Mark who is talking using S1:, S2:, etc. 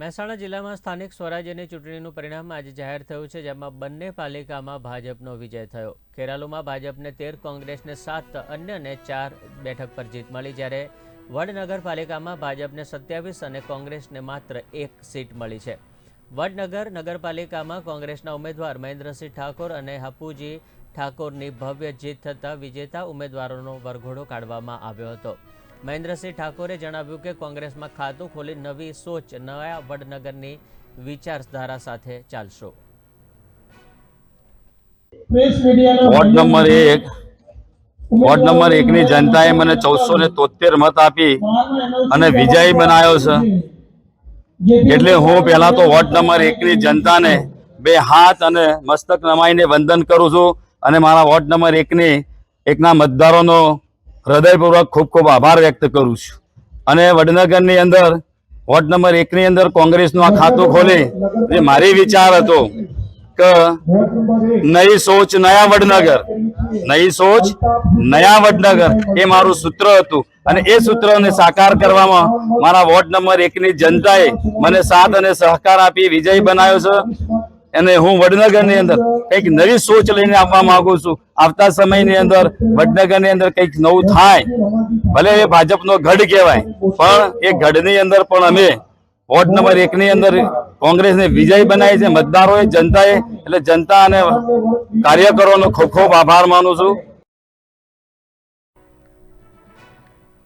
S1: મહેસાણા જિલ્લામાં સ્થાનિક સ્વરાજ્યની ચૂંટણીનું પરિણામ આજે જાહેર થયું છે, જેમાં બંને પાલિકામાં ભાજપનો વિજય થયો. કેરાલુમાં ભાજપને તેર, કોંગ્રેસને સાત, અન્યને ચાર બેઠક પર જીત મળી, જ્યારે વડનગરપાલિકામાં ભાજપને સત્યાવીસ અને કોંગ્રેસને માત્ર એક સીટ મળી છે. વડનગર નગરપાલિકામાં કોંગ્રેસના ઉમેદવાર મહેન્દ્રસિંહ ઠાકોર અને હપુજી ઠાકોરની ભવ્ય જીત થતાં વિજેતા ઉમેદવારોનો વરઘોડો કાઢવામાં આવ્યો હતો. મહેન્દ્રસિંહ ઠાકોરે જણાવ્યું કે કોંગ્રેસમાં ખાતું ખોલી નવી સોચ નયા વડનગરની વિચારધારા સાથે ચાલશો.
S2: વોર્ડ નંબર એક. વોર્ડ નંબર એકની જનતાએ મને ચૌદસો ને તોતેર મત આપી અને વિજયી બનાવ્યો છે. એટલે હું પહેલા તો વોર્ડ નંબર એકની જનતાને બે હાથ અને મસ્તક નમાઈને વંદન કરું છું અને મારા વોર્ડ નંબર એકની એકના મતદારોનો હૃદયપૂર્વક ખૂબ ખૂબ આભાર વ્યક્ત કરું છું. અને વડનગરની અંદર, વોર્ડ નંબર એકની અંદર કોંગ્રેસનું આ ખાતું ખોલી એ મારી વિચાર હતો કે નઈ સોચ નયા વડનગર, નઈ સોચ નયા વડનગર એ મારું સૂત્ર હતું. અને એ સૂત્રને સાકાર કરવામાં મારા વોર્ડ નંબર એકની જનતાએ મને સાથ અને સહકાર આપી, વિજય બનાવ્યો છે. અને હું વડનગરની અંદર કંઈક નવી સોચ લઈને આવવા માંગુ છું. આવતા સમયની અંદર વડનગરની અંદર કંઈક નવું થાય. ભલે એ ભાજપનો ગઢ કહેવાય, પણ એ ગઢની અંદર પણ અમે વોર્ડ નંબર એકની અંદર કોંગ્રેસને વિજય બનાવી છે. મતદારોએ જનતાએ, એટલે જનતા અને કાર્યકરોનો ખૂબ ખૂબ આભાર માનું છું.